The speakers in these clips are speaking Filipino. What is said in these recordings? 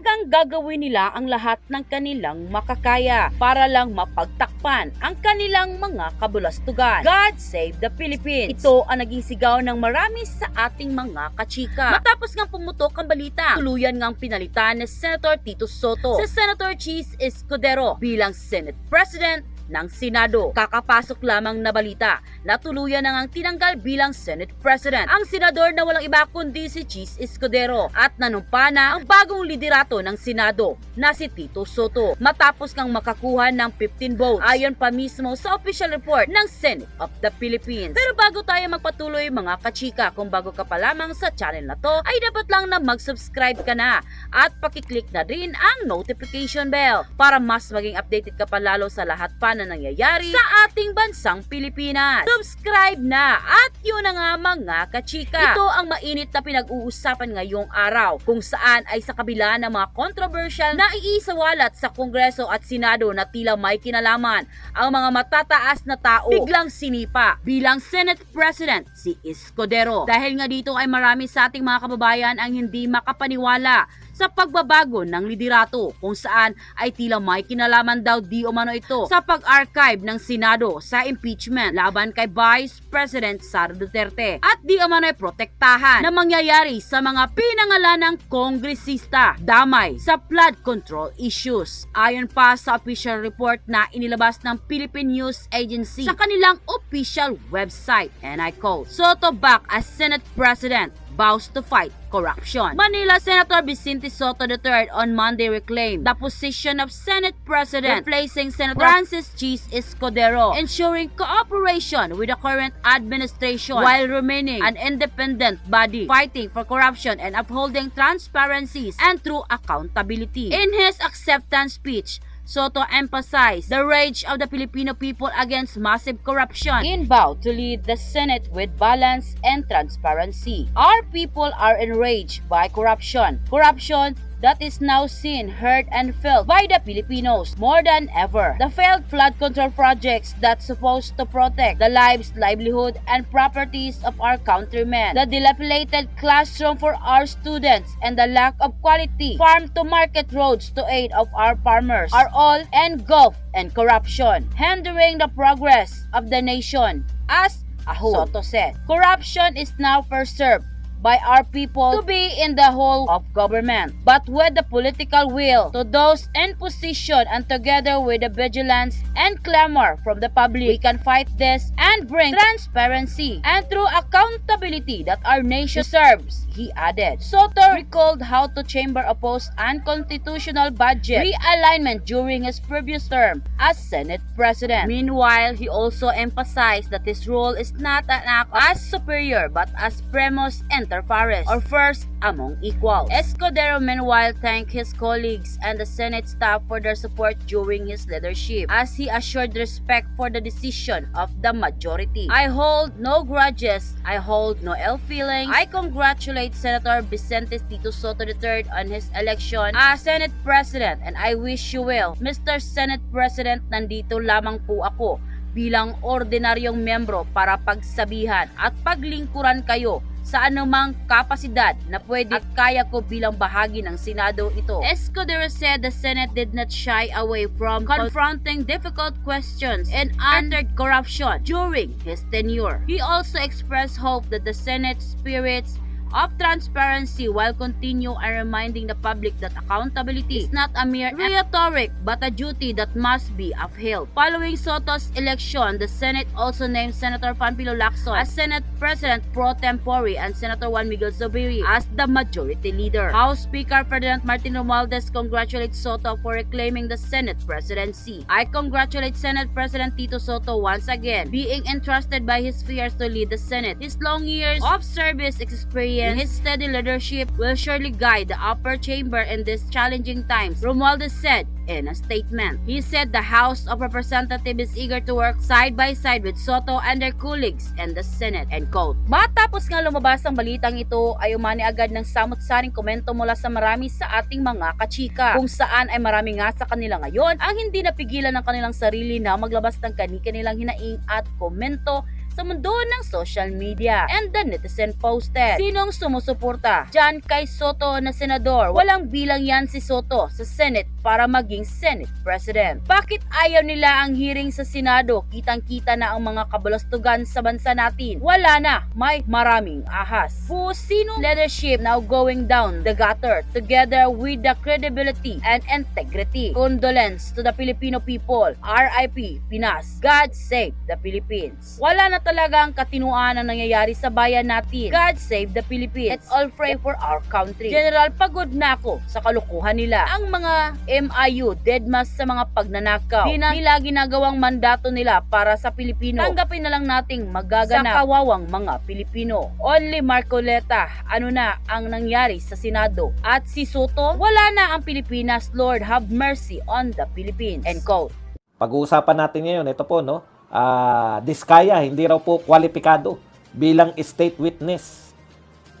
Talagang gagawin nila ang lahat ng kanilang makakaya para lang mapagtakpan ang kanilang mga kabulastugan. God save the Philippines! Ito ang naging sigaw ng marami sa ating mga kachika. Matapos ngang pumutok ang balita, tuluyan ngang pinalitan ni Senator Tito Soto sa Senator Cheese Escudero bilang Senate President ng Senado. Kakapasok lamang na balita na tuluyan na ngang tinanggal bilang Senate President. Ang senador na walang iba kundi si Cheese Escudero at nanumpa na ang bagong liderato ng Senado na si Tito Soto matapos kang makakuha ng 15 votes ayon pa mismo sa official report ng Senate of the Philippines. Pero bago tayo magpatuloy mga kachika, kung bago ka pa lamang sa channel na to, ay dapat lang na mag-subscribe ka na at pakiclick na rin ang notification bell para mas maging updated ka pa lalo sa lahat pa na nangyayari sa ating bansang Pilipinas. Subscribe na at yun na nga mga kachika. Ito ang mainit na pinag-uusapan ngayong araw kung saan ay sa kabila ng mga controversial na iisawalat sa Kongreso at Senado na tila may kinalaman ang mga matataas na tao biglang sinipa bilang Senate President si Escudero. Dahil nga dito ay marami sa ating mga kababayan ang hindi makapaniwala sa pagbabago ng liderato kung saan ay tila may kinalaman daw di umano ito sa pag-archive ng Senado sa impeachment laban kay Vice President Sara Duterte at di umano ay protektahan na mangyayari sa mga pinangalanang kongresista damay sa flood control issues. Ayon pa sa official report na inilabas ng Philippine News Agency sa kanilang official website and I quote, Soto back as Senate President vows to fight corruption. Manila Senator Vicente Soto III on Monday reclaimed the position of Senate President, replacing Senator Francis Cheese Escudero, ensuring cooperation with the current administration while remaining an independent body fighting for corruption and upholding transparencies and true accountability. In his acceptance speech, Soto emphasized the rage of the Filipino people against massive corruption in vow to lead the Senate with balance and transparency. Our people are enraged by corruption. Corruption that is now seen, heard, and felt by the Filipinos more than ever. The failed flood control projects that's supposed to protect the lives, livelihood, and properties of our countrymen, the dilapidated classroom for our students, and the lack of quality farm-to-market roads to aid of our farmers are all engulfed in corruption, hindering the progress of the nation as a whole. Soto said, corruption is now preserved by our people to be in the whole of government. But with the political will to those in position and together with the vigilance and clamor from the public, we can fight this and bring transparency and true accountability that our nation deserves, he added. Soto recalled how the chamber opposed unconstitutional budget realignment during his previous term as Senate President. Meanwhile, he also emphasized that his role is not an act as superior but as primus inter pares or first among equals. Escudero meanwhile thanked his colleagues and the Senate staff for their support during his leadership as he assured respect for the decision of the majority. I hold no grudges, I hold no ill feelings. I congratulate Senator Vicente Tito Soto III on his election as Senate President and I wish you well. Mr. Senate President, nandito lamang po ako bilang ordinaryong membro para pagsabihan at paglingkuran kayo sa anumang kapasidad na pwede at kaya ko bilang bahagi ng Senado ito. Escudero said the Senate did not shy away from confronting difficult questions and untered corruption during his tenure. He also expressed hope that the Senate spirits of transparency while continue and reminding the public that accountability is not a mere rhetoric but a duty that must be upheld. Following Soto's election, the Senate also named Senator Panfilo Lacson as Senate President pro tempore and Senator Juan Miguel Zubiri as the majority leader. House Speaker Ferdinand Martin Romualdez congratulates Soto for reclaiming the Senate presidency. I congratulate Senate President Tito Soto once again, being entrusted by his peers to lead the Senate. His long years of service experience his steady leadership will surely guide the upper chamber in these challenging times, Romualdez said in a statement. He said the House of Representatives is eager to work side by side with Soto and their colleagues in the Senate. End quote. Matapos nga lumabas ang balitang ito ay umani agad ng samot-saring komento mula sa marami sa ating mga kachika kung saan ay marami nga sa kanila ngayon ang hindi napigilan ng kanilang sarili na maglabas ng kani-kanilang hinaing at komento sa mundo ng social media. And the netizen posted, Sinong sumusuporta? Diyan kay Soto na senador. Walang bilang yan si Soto sa Senate para maging Senate President. Bakit ayaw nila ang hearing sa Senado? Kitang-kita na ang mga kabalastugan sa bansa natin. Wala na, may maraming ahas. Fusino leadership now going down the gutter together with the credibility and integrity. Condolence to the Filipino people. RIP Pinas. God save the Philippines. Wala na talaga ang katinuan ang nangyayari sa bayan natin. God save the Philippines. Let's all pray for our country. General, pagod na ako sa kalukuhan nila. Ang mga MIU, deadmas sa mga pagnanakaw. Di na nila ginagawang mandato nila para sa Pilipino. Tanggapin na lang nating magaganap sa kawawang mga Pilipino. Only Marcoleta, ano na ang nangyari sa Senado? At si Soto, wala na ang Pilipinas. Lord, have mercy on the Philippines. End quote. Pag-uusapan natin ngayon, ito po, no? Ah, Diskaya, hindi raw po kwalipikado bilang state witness.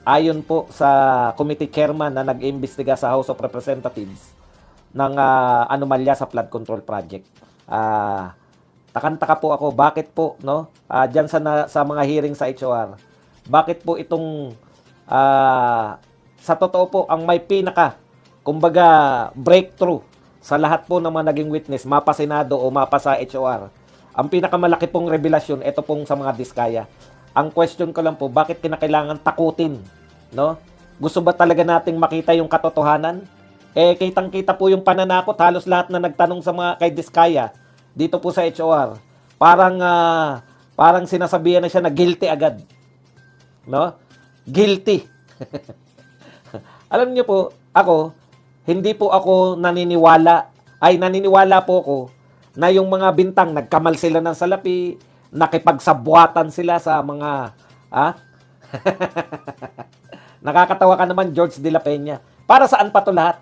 Ayon po sa committee chairman na nag-imbestiga sa House of Representatives ng ah, anomalya sa flood control project. Ah, takantaka po ako, bakit po, no? Ah, diyan sa sa mga hearing sa HOR. Bakit po itong ah, sa totoo po ang may pinaka kumbaga breakthrough sa lahat po ng mga naging witness, mapa Senado o mapa sa HOR. Ang pinakamalaki pong revelasyon, ito pong sa mga diskaya. Ang question ko lang po, bakit kinakailangan takutin? No? Gusto ba talaga nating makita yung katotohanan? Eh, kitang-kita po yung pananakot. Halos lahat na nagtanong sa mga kay Diskaya dito po sa HOR. Parang, ah, parang sinasabihan na siya na guilty agad. No? Guilty. Alam niyo po, ako, hindi po ako naniniwala, ay naniniwala po ako na yung mga bintang nagkamal sila ng salapi, nakipagsabwatan sila sa mga, ah? Nakakatawa ka naman, George de la Peña. Para saan pa to lahat?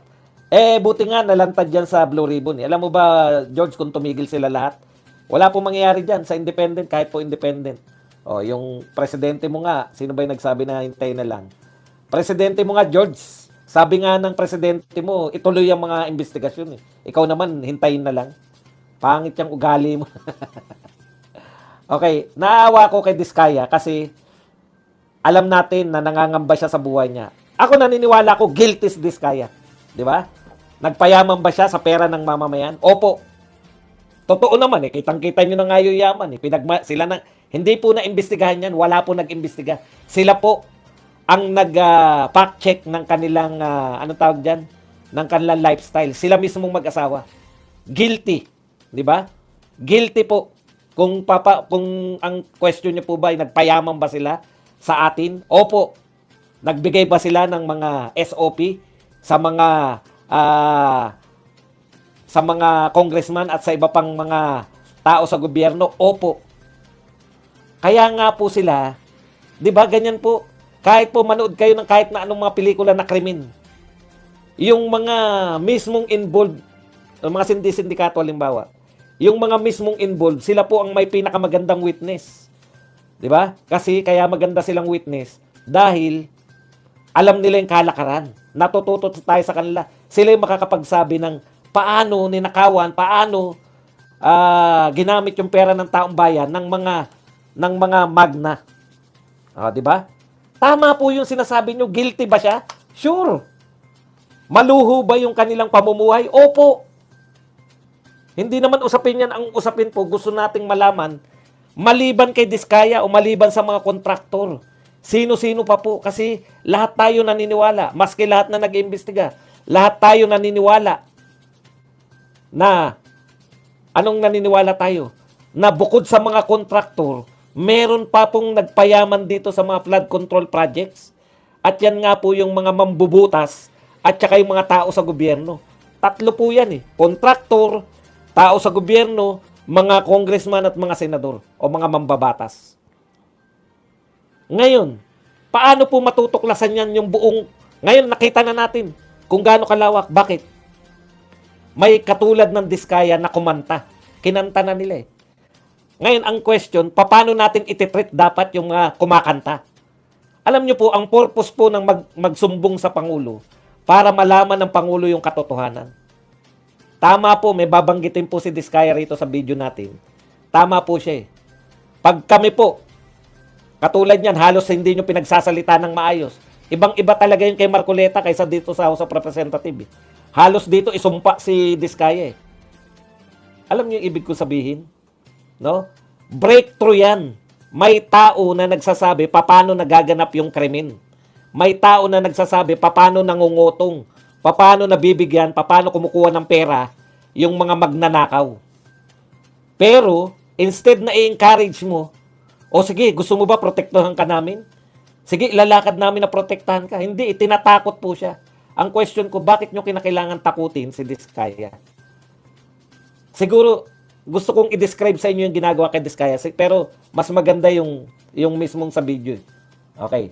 Eh, buti nga nalantad dyan sa Blue Ribbon. Eh. Alam mo ba, George, kung tumigil sila lahat? Wala po mangyayari dyan sa independent, kahit po independent. O, yung presidente mo nga, sino ba yung nagsabi na hintay na lang? Presidente mo nga, George, sabi nga ng presidente mo, ituloy ang mga investigasyon. Eh. Ikaw naman, hintayin na lang. Pangit yung ugali mo. okay, naawa ko kay Diskaya kasi alam natin na nangangamba siya sa buhay niya. Ako naniniwala ko, guilty si Diskaya. Di ba? Nagpayaman ba siya sa pera ng mamamayan? Opo. Totoo naman eh. Kitang-kita nyo na nga yung yaman eh. Pinagma- sila na, hindi po na-imbestigahan yan. Wala po nag-imbestiga. Sila po ang nag-fact check ng kanilang, ah, ano tawag dyan? Ng kanilang lifestyle. Sila mismong mag-asawa. Guilty. Di ba? Guilty po. Kung papa kung ang question niyo po ba ay nagpayaman ba sila sa atin? Opo. Nagbigay ba sila ng mga SOP sa mga ah, sa mga congressman at sa iba pang mga tao sa gobyerno? Opo. Kaya nga po sila, 'di ba ganyan po, kahit po manood kayo ng kahit na anong mga pelikula na krimen, yung mga mismong involved, mga sindi-sindikato halimbawa, yung mga mismong involved, sila po ang may pinakamagandang witness. 'Di ba? Kasi kaya maganda silang witness dahil alam nila yung kalakaran. Natututo tayo sa kanila. Sila yung makakapagsabi ng paano ninakawan, paano ah, ginamit yung pera ng taong bayan ng mga ng mga magna. Ah, 'di ba? Tama po yung sinasabi nyo. Guilty ba siya? Sure. Maluho ba yung kanilang pamumuhay? Opo. Hindi naman usapin yan. Ang usapin po, gusto nating malaman, maliban kay Diskaya o maliban sa mga kontraktor. Sino-sino pa po? Kasi lahat tayo naniniwala. Maski lahat na nag-iimbestiga. Lahat tayo naniniwala na anong naniniwala tayo? Na bukod sa mga kontraktor, meron pa pong nagpayaman dito sa mga flood control projects. At yan nga po yung mga mambubutas at saka yung mga tao sa gobyerno. Tatlo po yan eh. Kontraktor, tao sa gobyerno, mga congressman at mga senador o mga mambabatas. Ngayon, paano po matutuklasan yan yung buong... Ngayon, nakita na natin kung gaano kalawak. Bakit? May katulad ng Diskaya na kumanta. Kinanta na nila eh. Ngayon, ang question, paano natin ititreat dapat yung mga kumakanta? Alam niyo po, ang purpose po ng mag, magsumbong sa Pangulo para malaman ng Pangulo yung katotohanan. Tama po, may babanggitin po si Diskaya rito sa video natin. Tama po siya eh. Pag kami po, Katulad niyan, halos hindi nyo pinagsasalita ng maayos. Ibang-iba talaga yung kay Marcoleta kaysa dito sa House of Representative. eh. Halos dito isumpa si Diskaya eh. Alam niyo yung ibig ko sabihin? No? Breakthrough yan. May tao na nagsasabi paano nagaganap yung krimen. May tao na nagsasabi paano nangungutong, paano nabibigyan, paano kumukuha ng pera yung mga magnanakaw. Pero, instead na i-encourage mo, o sige, gusto mo ba protektahan ka namin? Sige, ilalakad namin na protektahan ka. Hindi, itinatakot po siya. Ang question ko, bakit nyo kinakailangan takutin si Diskaya? Siguro, gusto kong i-describe sa inyo yung ginagawa kay Diskaya. Pero, mas maganda yung, yung mismong sa video. eh. Okay.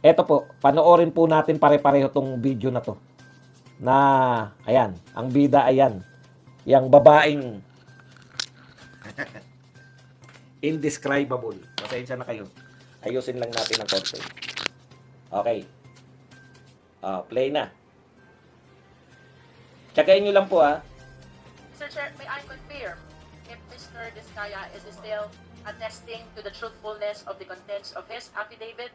Eto po, panoorin po natin pare-pareho tong video na to. Na, ayan, ang bida, ayan. Yang babaeng indescribable. Pasensya na kayo. Ayusin lang natin ang konti. Okay. Ah, play na. Tsagain nyo lang po ah. Mr. Chair, may I confirm if Mr. Diskaya is still attesting to the truthfulness of the contents of his affidavit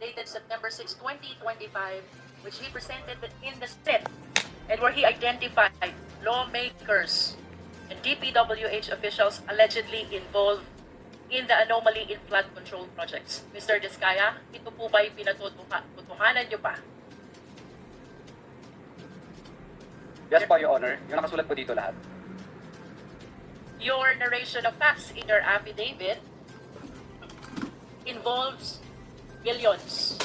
dated September 6, 2025, which he presented in the SIT and where he identified lawmakers and DPWH officials allegedly involved in the anomaly in flood control projects. Mr. Diskaya, ito po ba'y pinatutuhanan niyo pa? Yes po, Your Honor. Yung nakasulat po dito lahat. your narration of facts in your affidavit involves billions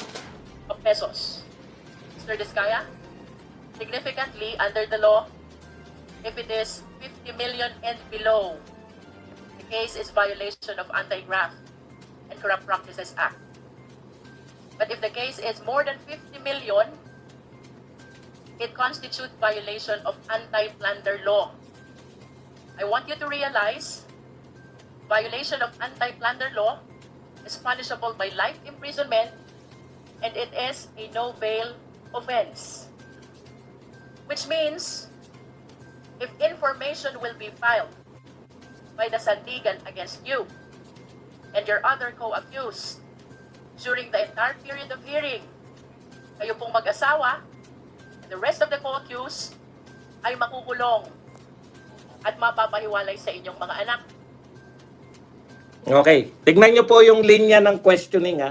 of pesos. Mr. Diskaya, significantly under the law, if it is 50 million and below, the case is violation of Anti-Graft and Corrupt Practices Act. But if the case is more than 50 million, it constitutes violation of anti-plunder law. I want you to realize violation of anti-plunder law is punishable by life imprisonment and it is a no bail offense. Which means if information will be filed by the Sandigan against you and your other co-accused during the entire period of hearing, kayo pong mag-asawa and the rest of the co-accused ay makukulong at mapapahiwalay sa inyong mga anak. Okay. Tignan nyo po yung linya ng questioning ha.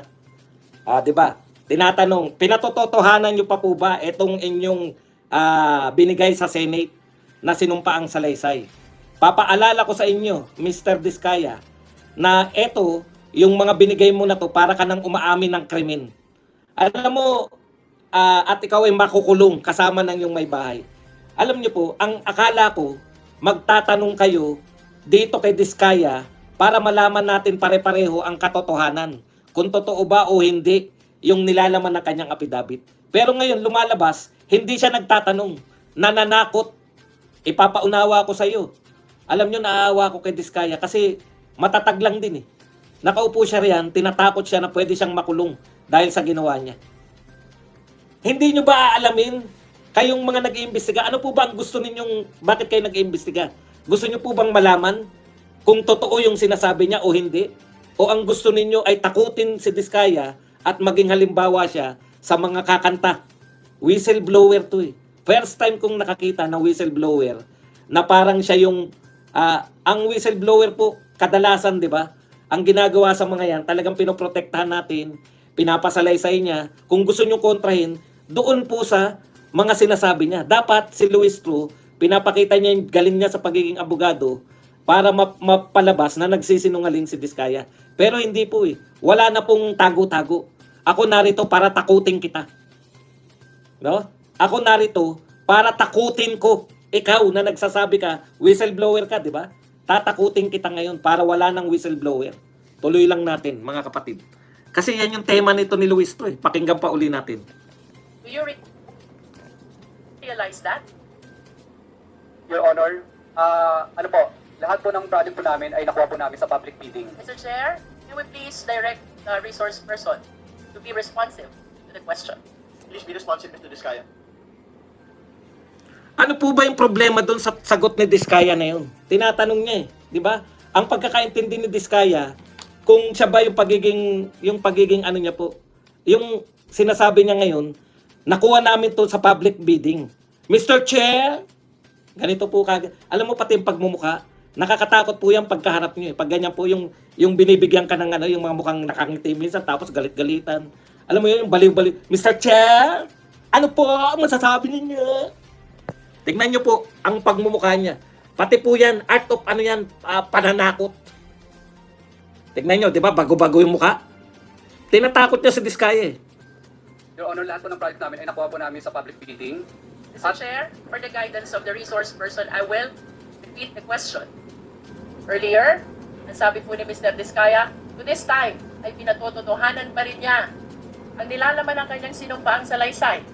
Ah, 'di ba? Tinatanong, pinatototohanan nyo pa po ba itong inyong ah, binigay sa Senate na sinumpaang salaysay? Papaalala ko sa inyo, Mr. Diskaya, na ito, yung mga binigay mo na to para ka nang umaamin ng krimen. Alam mo, ah, at ikaw ay makukulong kasama ng yung may bahay. Alam niyo po, ang akala ko, magtatanong kayo dito kay Diskaya para malaman natin pare-pareho ang katotohanan. Kung totoo ba o hindi yung nilalaman ng kanyang apidabit. Pero ngayon lumalabas, hindi siya nagtatanong, nananakot. Ipapaunawa ko sa iyo. Alam nyo, naawa ko kay Diskaya kasi matatag lang din eh. Nakaupo siya riyan, tinatakot siya na pwede siyang makulong dahil sa ginawa niya. Hindi nyo ba aalamin kayong mga nag-iimbestiga, ano po ba ang gusto ninyong, bakit kayo nag-iimbestiga? Gusto nyo po bang malaman kung totoo yung sinasabi niya o hindi? O ang gusto ninyo ay takutin si Diskaya at maging halimbawa siya sa mga kakanta? Whistleblower to eh. First time kong nakakita ng whistleblower na parang siya yung, ah, ang whistleblower po, kadalasan, di ba? Ang ginagawa sa mga yan, talagang pinoprotektahan natin, pinapasalaysay niya. Kung gusto nyo kontrahin, doon po sa mga sinasabi niya. Dapat si Luis True, pinapakita niya yung galing niya sa pagiging abogado para map- mapalabas na nagsisinungaling si Diskaya. Pero hindi po eh. Wala na pong tago-tago. Ako narito para takutin kita. No? Ako narito para takutin ko. Ikaw na nagsasabi ka, whistleblower ka, di ba? Tatakutin kita ngayon para wala ng whistleblower. Tuloy lang natin, mga kapatid. Kasi yan yung tema nito ni Luis to eh. Pakinggan pa uli natin. Do you re- realize that? Your Honor, ah, ano po, lahat po ng project po namin ay nakuha po namin sa public bidding. Mr. Chair, can we please direct the resource person to be responsive to the question? Please be responsive, Mr. Diskaya. Ano po ba yung problema doon sa sagot ni Diskaya na yun? Tinatanong niya eh, di ba? Ang pagkakaintindi ni Diskaya, kung siya ba yung pagiging yung pagiging ano niya po. Yung sinasabi niya ngayon, nakuha namin to sa public bidding. Mr. Chair, ganito po kag alam mo pati yung pagmumuka, nakakatakot po yan pagkaharap niyo eh. Pag ganyan po yung yung binibigyan ka ng ano, yung mga mukhang nakangiti minsan tapos galit-galitan. Alam mo yun, yung baliw-baliw. Mr. Chair, ano po ang masasabi ninyo? Tingnan niyo po ang pagmumukha niya. Pati po yan, art of ano yan, ah, pananakot. Tingnan niyo, di ba, bago-bago yung mukha. Tinatakot niya sa Diskaya eh. Your Honor, lahat po ng project namin ay nakuha po namin sa public bidding. Mr. Chair, for the guidance of the resource person, I will repeat the question. Earlier, ang sabi po ni Mr. Diskaya, to this time, ay pinatototohanan pa rin niya ang nilalaman ng kanyang sinumpaang salaysay.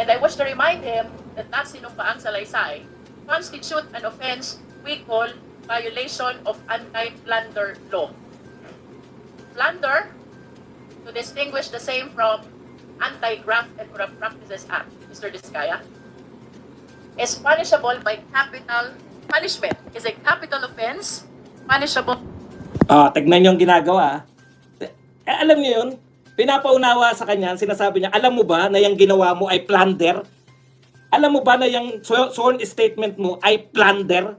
And I wish to remind him that that sinumpaang salaysay constitute an offense we call violation of anti-plunder law. Plunder, to distinguish the same from Anti-Graft and Corrupt Practices Act, Mr. Diskaya, is punishable by capital punishment. Is a capital offense punishable Ah, tignan niyo yung ginagawa. ah. Eh, alam niyo yun, pinapaunawa sa kanya, sinasabi niya, alam mo ba na yung ginawa mo ay plunder? Alam mo ba na yung sw- sworn statement mo ay plunder?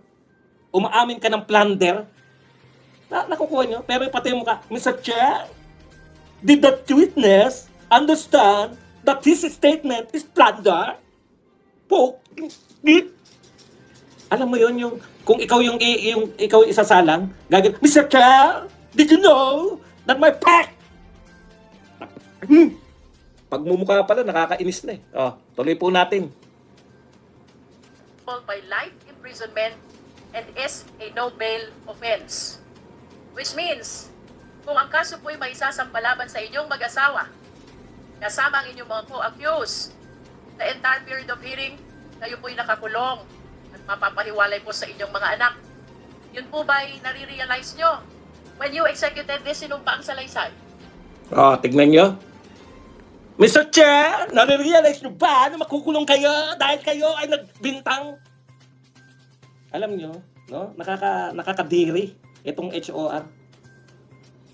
Umaamin ka ng plunder? Na, nakukuha niyo? Pero pati yung mukha, Mr. Chair, did the witness understand that his statement is plunder? Po, alam mo yon yung kung ikaw yung, yung ikaw yung isasalang, gagawin, Mr. Chair, did you know that my pack? Hmm. Pagmumukha pala, nakakainis na eh. Oh, tuloy po natin. by life imprisonment and is a no bail offense. Which means, kung ang kaso po'y may isasampalaban sa inyong mag-asawa, kasama ang inyong mga co-accused, the entire period of hearing, kayo po'y nakakulong mapapahiwalay po sa inyong mga anak. Yun po ba'y nare-realize nyo when you executed this sinumpaang salaysay? Oh, tignan nyo. Mr. Chair, nare-realize nyo ba na makukulong kayo dahil kayo ay nagbintang? Alam nyo, no? Nakaka, nakakadiri itong HOR.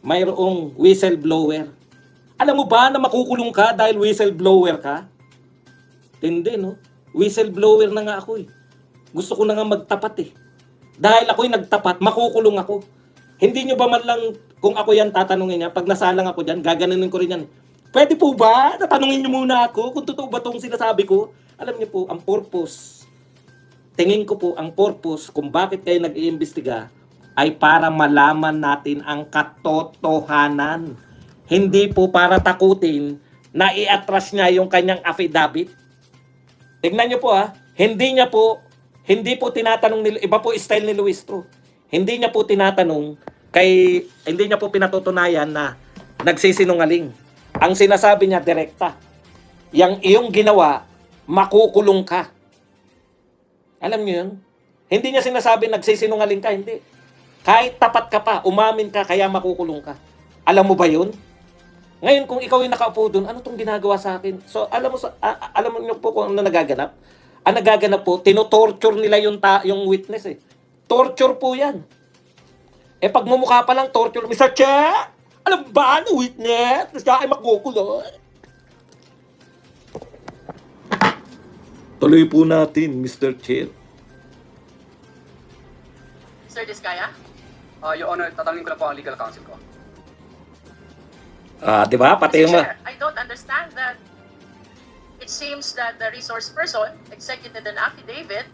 Mayroong whistleblower. Alam mo ba na makukulong ka dahil whistleblower ka? Hindi, no? Whistleblower na nga ako eh. Gusto ko na nga magtapat eh. Dahil ako'y nagtapat, makukulong ako. Hindi nyo ba man lang, kung ako yan tatanungin niya, pag nasalang ako dyan, gaganunin ko rin yan. Pwede po ba? Natanungin nyo muna ako kung totoo ba itong sinasabi ko. Alam niyo po, ang purpose, tingin ko po, ang purpose kung bakit kayo nag-iimbestiga ay para malaman natin ang katotohanan. Hindi po para takutin na i-atras niya yung kanyang affidavit. Tingnan niyo po ha, hindi niya po, hindi po tinatanong ni, iba po style ni Luis to. Hindi niya po tinatanong kay, hindi niya po pinatutunayan na nagsisinungaling. Ang sinasabi niya direkta, yang iyong ginawa, makukulong ka. Alam niyo yun? Hindi niya sinasabi nagsisinungaling ka, hindi. Kahit tapat ka pa, umamin ka, kaya makukulong ka. Alam mo ba yun? Ngayon, kung ikaw yung nakaupo doon, ano tong ginagawa sa akin? So, alam mo, sa, a- alam mo po kung ano nagaganap? Ang nagaganap po, tinotorture nila yung, ta- yung witness eh. Torture po yan. Eh, pag mumukha pa lang, torture. Mr. Che, alam ba na witness? Siya ay makukulong. Tuloy po natin, Mr. Chair. Sir Diskaya? Uh, Your Honor, tatanungin ko na po ang legal counsel ko. Ah, di ba? Pati Mr. yung... Chair, I don't understand that it seems that the resource person executed an affidavit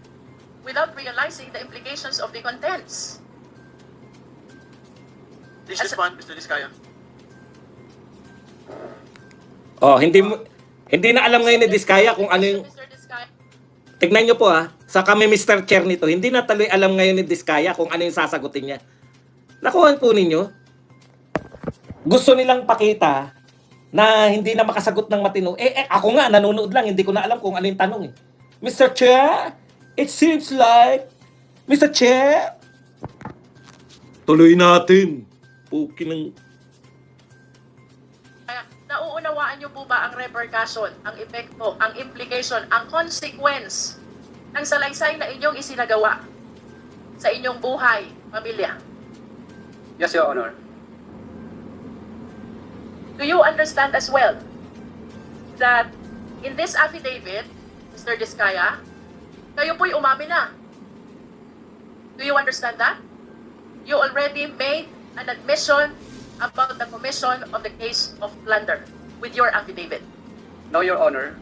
without realizing the implications of the contents. Please As- respond, Mr. Diskaya. Oh, hindi mo... Hindi na alam ngayon ni Diskaya kung ano yung... Tignan nyo po ah, sa kami Mr. Chair nito, hindi na taloy alam ngayon ni Diskaya kung ano yung sasagutin niya. Nakuha po ninyo? Gusto nilang pakita na hindi na makasagot ng matino. Eh, eh, ako nga, nanonood lang, hindi ko na alam kung ano yung tanong eh. Mr. Chair, it seems like... Mr. Chair? Tuloy natin. Puki ng... Kaya, nauunawaan niyo po ba ang repercussion, ang epekto, ang implication, ang consequence ng salaysay na inyong isinagawa sa inyong buhay, pamilya? Yes, Your Honor. Do you understand as well that in this affidavit, Mr. Diskaya, kayo po'y umamin na? Do you understand that? You already made an admission about the commission of the case of plunder with your affidavit. No, Your Honor.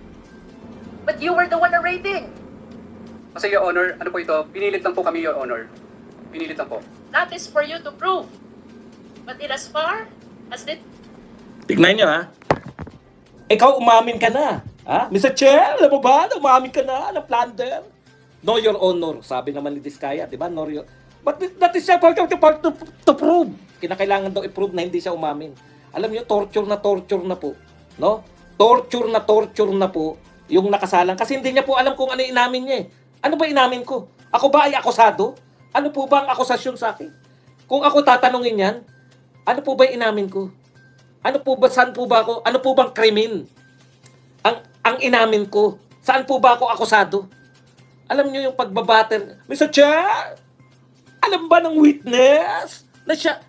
But you were the one narrating. Kasi Your Honor, ano po ito, pinilit lang po kami, Your Honor. Pinilit lang po. That is for you to prove. But in as far as it Tignan nyo, ha? Ikaw, umamin ka na. Ha? Mr. Chair, alam mo ba? Umamin ka na ng plunder. Know your honor. Sabi naman ni Diskaya, di ba? Know your... But that is part of the part to, to prove. Kinakailangan daw i-prove na hindi siya umamin. Alam niyo, torture na torture na po. No? Torture na torture na po yung nakasalang. Kasi hindi niya po alam kung ano inamin niya eh. Ano ba inamin ko? Ako ba ay akusado? Ano po ba ang akusasyon sa akin? Kung ako tatanungin yan, ano po ba inamin ko? Ano po ba, saan po ba ako, ano po bang krimen? Ang, ang inamin ko, saan po ba ako akusado? Alam niyo yung pagbabater, Mr. Chair, alam ba ng witness na siya,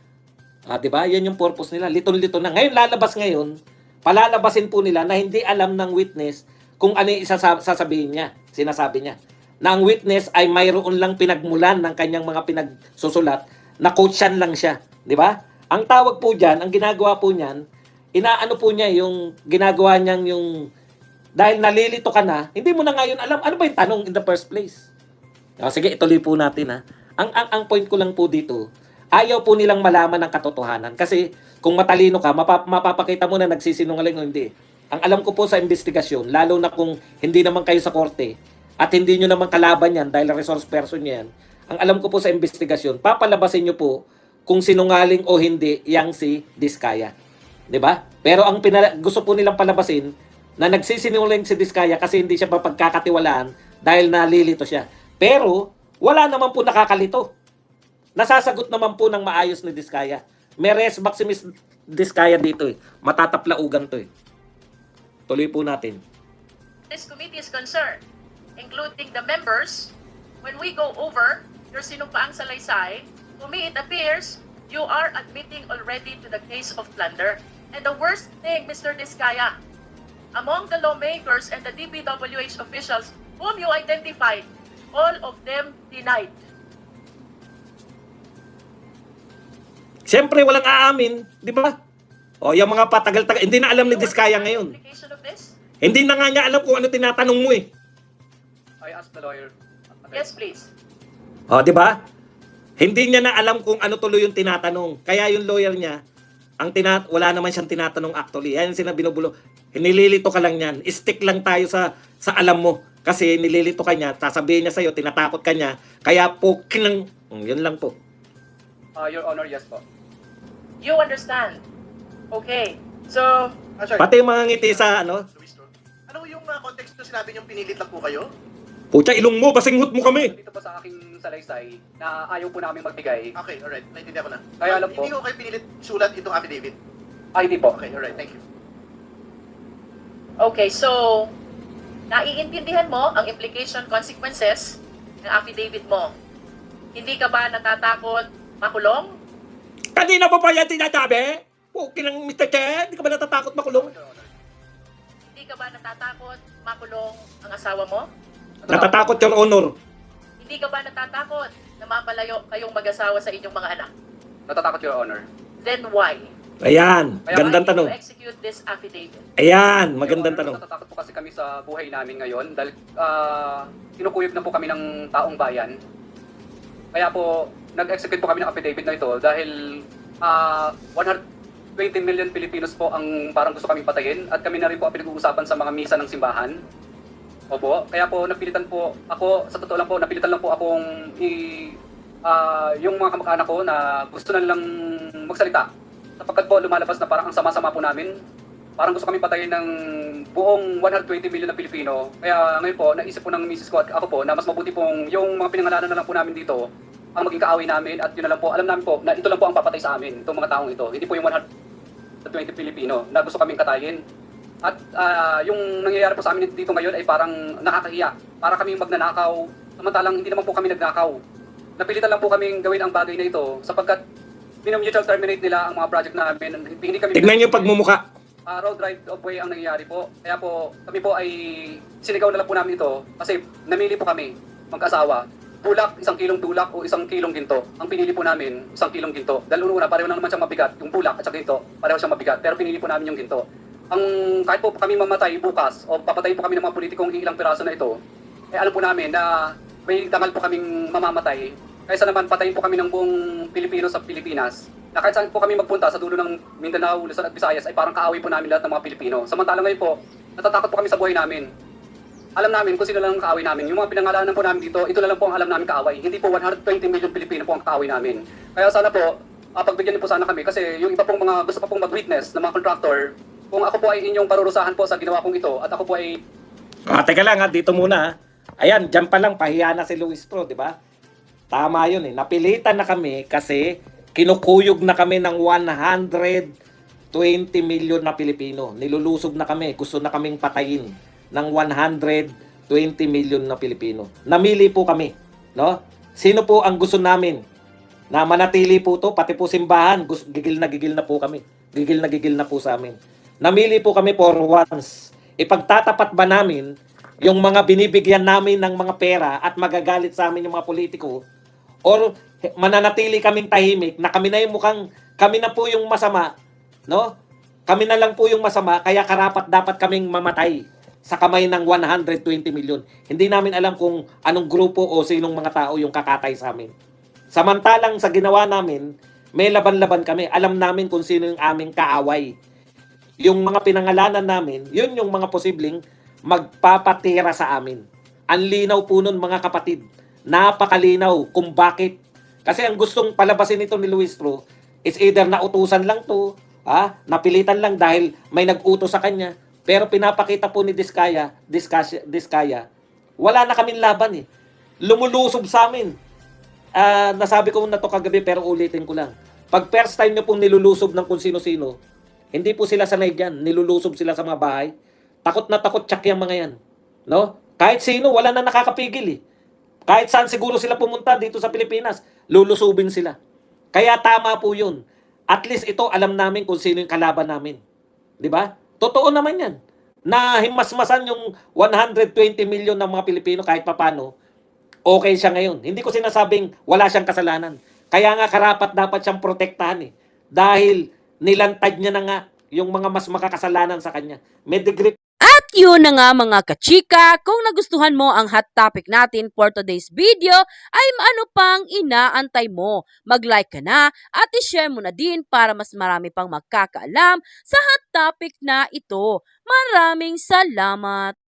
ah, di ba? Yan yung purpose nila, litong-lito na. Ngayon, lalabas ngayon, palalabasin po nila na hindi alam ng witness kung ano yung sasabihin niya, sinasabi niya. Na ang witness ay mayroon lang pinagmulan ng kanyang mga pinagsusulat na coachan lang siya. Di ba? Ang tawag po dyan, ang ginagawa po niyan, inaano po niya yung ginagawa niyang yung dahil nalilito ka na, hindi mo na ngayon alam ano ba yung tanong in the first place. O, sige, ituloy po natin ha. Ang, ang, ang point ko lang po dito, ayaw po nilang malaman ng katotohanan. Kasi kung matalino ka, mapap- mapapakita mo na nagsisinungaling o hindi. Ang alam ko po sa investigasyon, lalo na kung hindi naman kayo sa korte, at hindi nyo naman kalaban yan dahil resource person yan, ang alam ko po sa investigasyon, papalabasin nyo po kung sinungaling o hindi yang si Diskaya. 'Di ba? Pero ang pinala- gusto po nilang palabasin na nagsisinungaling si Diskaya kasi hindi siya mapagkakatiwalaan dahil nalilito siya. Pero wala naman po nakakalito. Nasasagot naman po ng maayos ni Diskaya. May res Diskaya dito eh. Matataplaugan to eh. Tuloy po natin. this committee is concerned, including the members, when we go over your sinumpaang salaysay, to me it appears you are admitting already to the case of plunder. And the worst thing, Mr. Diskaya, among the lawmakers and the DPWH officials whom you identified, all of them denied. Siyempre, walang aamin. Di ba? O, yung mga patagal-tagal. Hindi na alam ni Diskaya ngayon. Implication of this? Hindi na nga niya alam kung ano tinatanong mo eh. I asked the lawyer. Yes, please. O, di ba? Hindi niya na alam kung ano tuloy yung tinatanong. Kaya yung lawyer niya, ang tinat wala naman siyang tinatanong actually. Yan yung sinabi binubulo. Nililito ka lang yan. Stick lang tayo sa sa alam mo. Kasi nililito ka niya, sasabihin niya sa'yo, tinatakot ka niya. Kaya po, kinang... Mm, Yun lang po. Uh, Your Honor, yes po. You understand? Okay. So, Ah, sorry. Pati yung mga ngiti sa ano. Ano yung uh, context na sinabi niyong pinilit lang po kayo? Pucha, ilong mo, basinghot mo kami. Dito po sa aking salaysay na ayaw po namin magbigay. Okay, alright. Naintindihan ko na. Kaya alam po. Hindi ko kayo pinilit sulat itong affidavit. Ay, hindi po. Okay, alright. Thank you. Okay, so, naiintindihan mo ang implication consequences ng affidavit mo. Hindi ka ba natatakot makulong? Kanina pa pa yan tinasabi? Okay lang, Mr. Chen. Hindi ka ba natatakot makulong? Hindi ka ba natatakot makulong ang asawa mo? Natatakot, Your Honor. Hindi ka ba natatakot na mapalayo kayong mag-asawa sa inyong mga anak? Natatakot, Your Honor. Then why? Ayan, Kaya gandang why tanong. you execute this affidavit? Ayan, Your magandang Honor, tanong. Natatakot po kasi kami sa buhay namin ngayon dahil uh, kinukuyog na po kami ng taong bayan. Kaya po, nag-execute po kami ng affidavit na ito dahil ah 120 million Filipinos po ang parang gusto kaming patayin at kami na rin po ang pinag-uusapan sa mga misa ng simbahan. Opo, kaya po napilitan po ako, sa totoo lang po, napilitan lang po akong i, ah, yung mga kamag-anak ko na gusto na nilang magsalita. Sapagkat po lumalabas na parang ang sama-sama po namin. Parang gusto kami patayin ng buong 120 million na Pilipino. Kaya ngayon po, naisip po ng misis ko at ako po na mas mabuti pong yung mga pinangalanan na lang po namin dito ang maging kaaway namin at yun na lang po, alam namin po na ito lang po ang papatay sa amin, itong mga taong ito. Hindi po yung 120 Pilipino na gusto kaming katayin. At ah, yung nangyayari po sa amin dito ngayon ay parang nakakahiya. Para kami magnanakaw, samantalang hindi naman po kami nagnakaw. Napilitan lang po kaming gawin ang bagay na ito sapagkat minumutual terminate nila ang mga project namin. Hindi kami Tignan niyo pagmumuka. ah, road right of way ang nangyayari po. Kaya po, kami po ay sinigaw na lang po namin ito kasi namili po kami, mag-asawa. Tulak, isang kilong tulak o isang kilong ginto. Ang pinili po namin, isang kilong ginto. Dahil una, pareho lang naman siya mabigat. Yung tulak at saka ginto, pareho siya mabigat. Pero pinili po namin yung ginto. Ang kahit po kami mamatay bukas o papatay po kami ng mga politikong ilang piraso na ito, eh alam po namin na may dangal po kaming mamamatay. Kaysa naman patayin po kami ng buong Pilipino sa Pilipinas. Na kahit saan po kami magpunta sa dulo ng Mindanao, Luzon at Visayas ay parang kaaway po namin lahat ng mga Pilipino. Samantalang ngayon po, natatakot po kami sa buhay namin. Alam namin kung sino lang ang kaaway namin. Yung mga pinangalanan po namin dito, ito na lang po ang alam namin kaaway. Hindi po 120 million Pilipino po ang kaaway namin. Kaya sana po, ah, pagbigyan niyo po sana kami kasi yung iba pong mga gusto pa pong mag-witness na mga contractor, kung ako po ay inyong parurusahan po sa ginawa kong ito at ako po ay Ah, teka lang ha, dito muna. Ayan, dyan pa lang, pahiya na si Luis Pro, di ba? Tama yun eh. Napilitan na kami kasi kinukuyog na kami ng 120 million na Pilipino. Nilulusog na kami. Gusto na kaming patayin ng 120 million na Pilipino. Namili po kami. No? Sino po ang gusto namin na manatili po to, pati po simbahan, gigil na gigil na po kami. Gigil na gigil na po sa amin. Namili po kami for once. Ipagtatapat ba namin yung mga binibigyan namin ng mga pera at magagalit sa amin yung mga politiko or mananatili kaming tahimik na kami na yung mukhang kami na po yung masama, no? Kami na lang po yung masama kaya karapat dapat kaming mamatay sa kamay ng 120 million. Hindi namin alam kung anong grupo o sinong mga tao yung kakatay sa amin. Samantalang sa ginawa namin, may laban-laban kami. Alam namin kung sino yung aming kaaway. Yung mga pinangalanan namin, yun yung mga posibleng magpapatira sa amin. Ang linaw po nun mga kapatid. Napakalinaw kung bakit. Kasi ang gustong palabasin nito ni Luis Pro is either nautusan lang to, ha? napilitan lang dahil may nag-utos sa kanya. Pero pinapakita po ni Diskaya, Diskaya, Diskaya wala na kaming laban eh. Lumulusob sa amin. Ah, nasabi ko na to kagabi pero ulitin ko lang. Pag first time nyo pong nilulusob ng kung sino-sino, hindi po sila sanay dyan. Nilulusob sila sa mga bahay. Takot na takot tsak yung mga yan. No? Kahit sino, wala na nakakapigil eh. Kahit saan siguro sila pumunta dito sa Pilipinas, lulusubin sila. Kaya tama po yun. At least ito, alam namin kung sino yung kalaban namin. Di ba? Totoo naman yan. Na himasmasan yung 120 million ng mga Pilipino kahit papano, okay siya ngayon. Hindi ko sinasabing wala siyang kasalanan. Kaya nga karapat dapat siyang protektahan eh. Dahil nilantad niya na nga yung mga mas makakasalanan sa kanya. May degree At yun na nga mga kachika, kung nagustuhan mo ang hot topic natin for today's video, ay ano pang inaantay mo? Mag-like ka na at i-share mo na din para mas marami pang magkakaalam sa hot topic na ito. Maraming salamat!